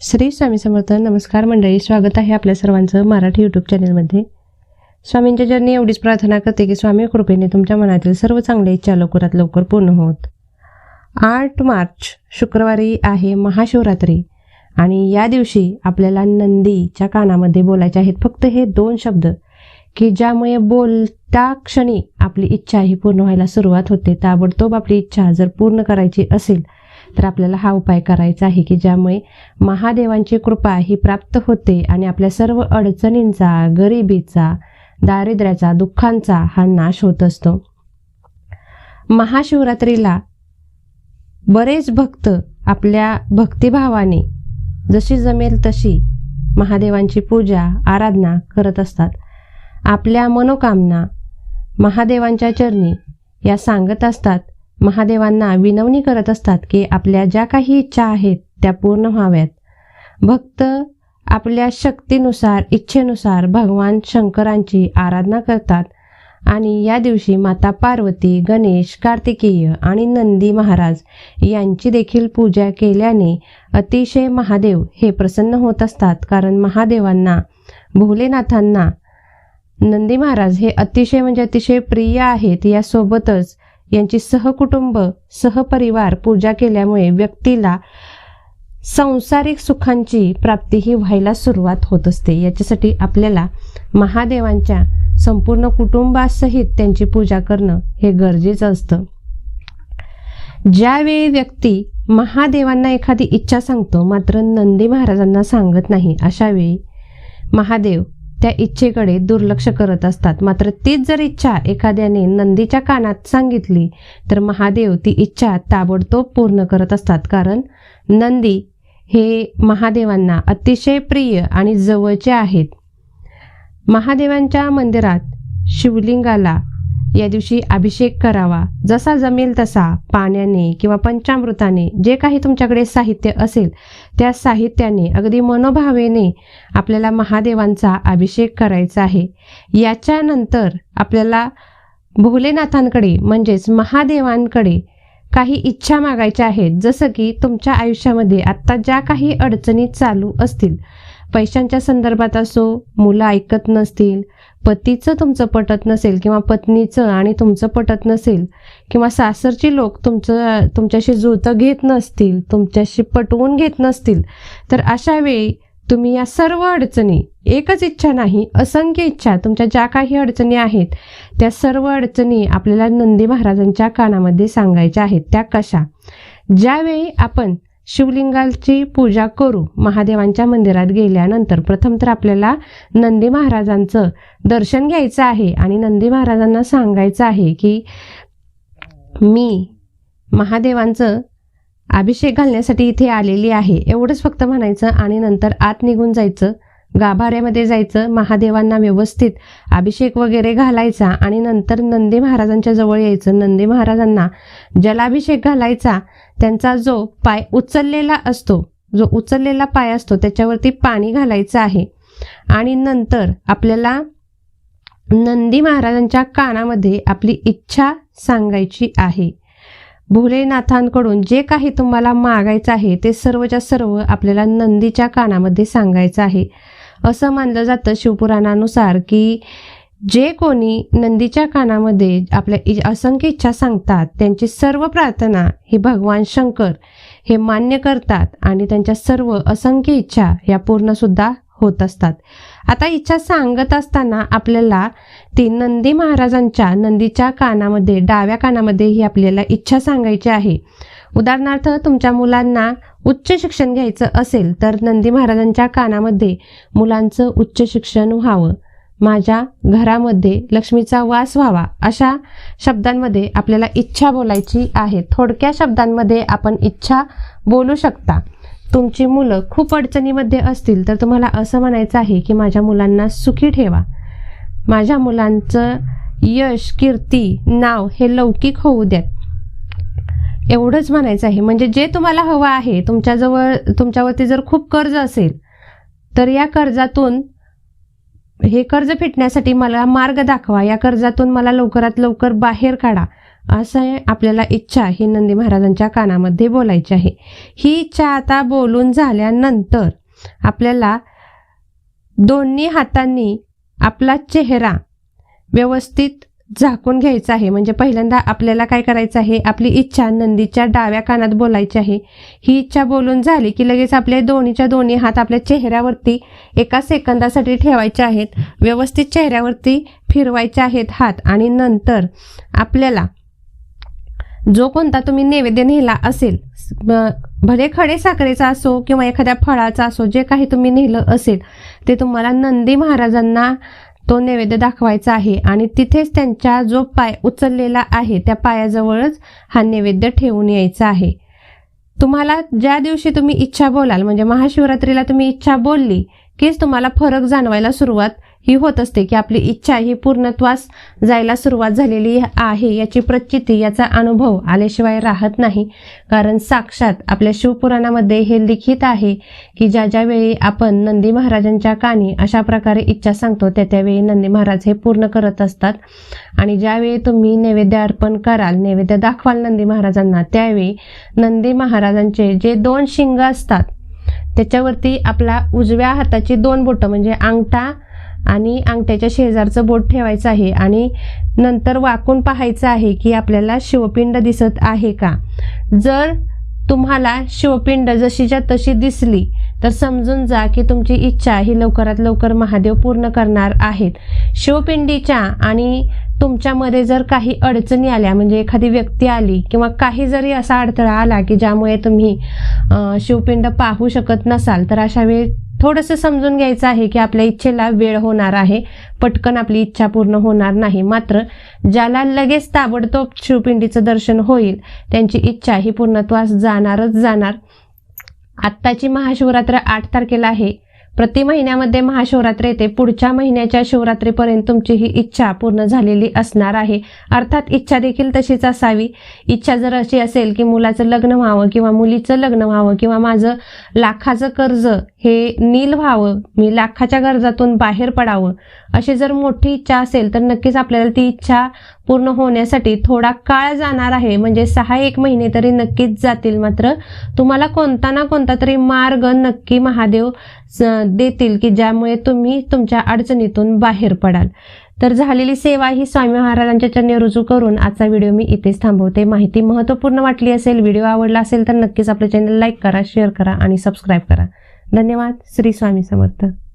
श्री स्वामी समर्थ नमस्कार मंडळी स्वागत आहे आपल्या सर्वांचं मराठी यूट्यूब चॅनलमध्ये स्वामींच्या जर्नी एवढीच प्रार्थना करते की स्वामी कृपेने तुमच्या मनातील सर्व चांगले इच्छा लवकरात लवकर पूर्ण होत. आठ मार्च शुक्रवारी आहे महाशिवरात्री आणि या दिवशी आपल्याला नंदीच्या कानामध्ये बोलायचे आहेत फक्त हे दोन शब्द की ज्यामुळे बोलता क्षणी आपली इच्छा ही पूर्ण व्हायला सुरुवात होते. ताबडतोब आपली इच्छा जर पूर्ण करायची असेल तर आपल्याला हा उपाय करायचा आहे की ज्यामुळे महादेवांची कृपा ही प्राप्त होते आणि आपल्या सर्व अडचणींचा गरिबीचा दारिद्र्याचा दुःखांचा हा नाश होत असतो. महाशिवरात्रीला बरेच भक्त आपल्या भक्तिभावाने जशी जमेल तशी महादेवांची पूजा आराधना करत असतात. आपल्या मनोकामना महादेवांच्या चरणी या सांगत असतात. महादेवांना विनवणी करत असतात की आपल्या ज्या काही इच्छा आहेत त्या पूर्ण व्हाव्यात. भक्त आपल्या शक्तीनुसार इच्छेनुसार भगवान शंकरांची आराधना करतात आणि या दिवशी माता पार्वती गणेश कार्तिकेय आणि नंदी महाराज यांची देखील पूजा केल्याने अतिशय महादेव हे प्रसन्न होत असतात. कारण महादेवांना भोलेनाथांना नंदी महाराज हे अतिशय म्हणजे अतिशय प्रिय आहेत. यासोबतच यांची सहकुटुंब सहपरिवार पूजा केल्यामुळे व्यक्तीला सांसारिक सुखांची प्राप्तीही व्हायला सुरुवात होत असते. याच्यासाठी आपल्याला महादेवांच्या संपूर्ण कुटुंबासहित त्यांची पूजा करणं हे गरजेचं असतं. ज्यावेळी व्यक्ती महादेवांना एखादी इच्छा सांगतो मात्र नंदी महाराजांना सांगत नाही अशा वेळी महादेव त्या इच्छेकडे दुर्लक्ष करत असतात. मात्र तीच जर इच्छा एखाद्याने नंदीच्या कानात सांगितली तर महादेव ती इच्छा ताबडतोब पूर्ण करत असतात. कारण नंदी हे महादेवांना अतिशय प्रिय आणि जवळचे आहेत. महादेवांच्या मंदिरात शिवलिंगाला या दिवशी अभिषेक करावा. जसा जमेल तसा पाण्याने किंवा पंचामृताने जे काही तुमच्याकडे साहित्य असेल त्या साहित्याने अगदी मनोभावेने आपल्याला महादेवांचा अभिषेक करायचा आहे. याच्यानंतर आपल्याला भोलेनाथांकडे म्हणजेच महादेवांकडे काही इच्छा मागायच्या आहेत. जसं की तुमच्या आयुष्यामध्ये आत्ता ज्या काही अडचणी चालू असतील पैशांच्या संदर्भात असो मुलं ऐकत नसतील पतीचं तुमचं पटत नसेल किंवा पत्नीचं आणि तुमचं पटत नसेल किंवा सासरची लोक तुमचं तुमच्याशी जुळतं घेत नसतील तुमच्याशी पटवून घेत नसतील तर अशा वेळी तुम्ही या सर्व अडचणी एकच इच्छा नाही असंख्य इच्छा तुमच्या ज्या काही अडचणी आहेत त्या सर्व अडचणी आपल्याला नंदी महाराजांच्या कानामध्ये सांगायच्या आहेत. त्या कशा? ज्यावेळी आपण शिवलिंगाची पूजा करू. महादेवांच्या मंदिरात गेल्यानंतर प्रथम तर आपल्याला नंदी महाराजांचं दर्शन घ्यायचं आहे आणि नंदी महाराजांना सांगायचं आहे की मी महादेवांचं अभिषेक घालण्यासाठी इथे आलेली आहे. एवढंच फक्त म्हणायचं आणि नंतर आत निघून जायचं. गाभाऱ्यामध्ये जायचं महादेवांना व्यवस्थित अभिषेक वगैरे घालायचा आणि नंतर नंदी महाराजांच्या जवळ यायचं. नंदी महाराजांना जलाभिषेक घालायचा. त्यांचा जो पाय उचललेला असतो जो उचललेला पाय असतो त्याच्यावरती पाणी घालायचं आहे. आणि नंतर आपल्याला नंदी महाराजांच्या कानामध्ये आपली इच्छा सांगायची आहे. भोलेनाथांकडून जे काही तुम्हाला मागायचं आहे ते सर्वच्या सर्व आपल्याला नंदीच्या कानामध्ये सांगायचं आहे. असं मानलं जातं शिवपुराणानुसार की जे कोणी नंदीच्या कानामध्ये आपल्या इ असंख्य इच्छा सांगतात त्यांची सर्व प्रार्थना ही भगवान शंकर हे मान्य करतात आणि त्यांच्या सर्व असंख्य इच्छा या पूर्णसुद्धा होत असतात. आता इच्छा सांगत असताना आपल्याला ती नंदी महाराजांच्या नंदीच्या कानामध्ये डाव्या कानामध्ये ही आपल्याला इच्छा सांगायची आहे. उदाहरणार्थ तुमच्या मुलांना उच्च शिक्षण घ्यायचं असेल तर नंदी महाराजांच्या कानामध्ये मुलांचं उच्च शिक्षण व्हावं. माझ्या घरामध्ये लक्ष्मीचा वास व्हावा अशा शब्दांमध्ये आपल्याला इच्छा बोलायची आहे. थोडक्या शब्दांमध्ये आपण इच्छा बोलू शकता. तुमची मुलं खूप अडचणीमध्ये असतील तर तुम्हाला असं म्हणायचं आहे की माझ्या मुलांना सुखी ठेवा. माझ्या मुलांचं यश कीर्ती नाव हे लौकिक होऊ द्यात. एवढंच म्हणायचं आहे. म्हणजे जे तुम्हाला हवं आहे तुमच्याजवळ तुमच्यावरती जर खूप कर्ज असेल तर या कर्जातून हे कर्ज फिटण्यासाठी मला मार्ग दाखवा. या कर्जातून मला लवकरात लवकर बाहेर काढा. असं आपल्याला इच्छा ही नंदी महाराजांच्या कानामध्ये बोलायची आहे. ही इच्छा आता बोलून झाल्यानंतर आपल्याला दोन्ही हातांनी आपला चेहरा व्यवस्थित झाकून घ्यायचं आहे. म्हणजे पहिल्यांदा आपल्याला काय करायचं आहे? आपली इच्छा नंदीच्या डाव्या कानात बोलायची आहे. ही इच्छा बोलून झाली की लगेच आपले दोन्हीच्या दोन्ही हात आपल्या चेहऱ्यावरती एका सेकंदासाठी ठेवायचे आहेत. व्यवस्थित चेहऱ्यावरती फिरवायचे आहेत हात. आणि नंतर आपल्याला जो कोणता तुम्ही नैवेद्य नेला असेल भले खडे साखरेचा असो किंवा एखाद्या फळाचा असो जे काही तुम्ही नेलं असेल ते तुम्हाला नंदी महाराजांना तो नैवेद्य दाखवायचा आहे आणि तिथेच त्यांच्या जो पाय उचललेला आहे त्या पायाजवळच हा नैवेद्य ठेवून यायचा आहे. तुम्हाला ज्या दिवशी तुम्ही इच्छा बोलाल म्हणजे महाशिवरात्रीला तुम्ही इच्छा बोलली कीच तुम्हाला फरक जाणवायला सुरुवात ही होत असते की आपली इच्छा ही पूर्णत्वास जायला सुरुवात झालेली आहे याची प्रचिती याचा अनुभव आल्याशिवाय राहत नाही. कारण साक्षात आपल्या शिवपुराणामध्ये हे लिखित आहे की ज्या ज्या वेळी आपण नंदी महाराजांच्या कानी अशा प्रकारे इच्छा सांगतो त्या त्यावेळी नंदी महाराज हे पूर्ण करत असतात. आणि ज्यावेळी तुम्ही नैवेद्य अर्पण कराल नैवेद्य दाखवाल नंदी महाराजांना त्यावेळी नंदी महाराजांचे जे दोन शिंग असतात त्याच्यावरती आपला उजव्या हाताची दोन बोटं म्हणजे अंगठा आणि अंगठ्याच्या शेजारचं बोट ठेवायचं आहे आणि नंतर वाकून पाहायचं आहे की आपल्याला शिवपिंड दिसत आहे का? जर तुम्हाला शिवपिंड जशीच्या तशी दिसली तर समजून जा की तुमची इच्छा ही लवकरात लवकर महादेव पूर्ण करणार आहेत. शिवपिंडीच्या आणि तुमच्यामध्ये जर काही अडचणी आल्या म्हणजे एखादी व्यक्ती आली किंवा काही जरी असा अडथळा आला की ज्यामुळे तुम्ही शिवपिंड पाहू शकत नसाल तर अशा वेळी थोडंसं समजून घ्यायचं आहे की आपल्या इच्छेला वेळ होणार आहे. पटकन आपली इच्छा पूर्ण होणार नाही. मात्र ज्याला लगेच ताबडतोब शिवपिंडीचं दर्शन होईल त्यांची इच्छा ही पूर्णत्वास जाणारच जाणार. आत्ताची महाशिवरात्र आठ तारखेला आहे. प्रति महिन्यामध्ये महाशिवरात्री येते. पुढच्या महिन्याच्या शिवरात्रीपर्यंत तुमची ही इच्छा पूर्ण झालेली असणार आहे. अर्थात इच्छा देखील तशीच असावी. इच्छा जर अशी असेल की मुलाचं लग्न व्हावं किंवा मुलीचं लग्न व्हावं किंवा माझं लाखाचं कर्ज हे नील व्हावं मी लाखाच्या कर्जातून बाहेर पडावं अशी जर मोठी इच्छा असेल तर नक्कीच आपल्याला ती इच्छा पूर्ण होण्यासाठी थोडा काळ जाणार आहे. म्हणजे सहा एक महिने तरी नक्कीच जातील मात्र. तुम्हाला कोणता ना कोणता तरी मार्ग नक्की महादेव स- देतील की ज्यामुळे तुम्ही तुमच्या अडचणीतून बाहेर पडाल. तर झालेली सेवा ही स्वामी महाराजांच्या चरणी रुजू करून आजचा व्हिडिओ मी इथेच थांबवते. माहिती महत्त्वपूर्ण वाटली असेल व्हिडिओ आवडला असेल तर नक्कीच आपलं चॅनल लाईक करा शेअर करा आणि सबस्क्राईब करा. धन्यवाद. श्री स्वामी समर्थ.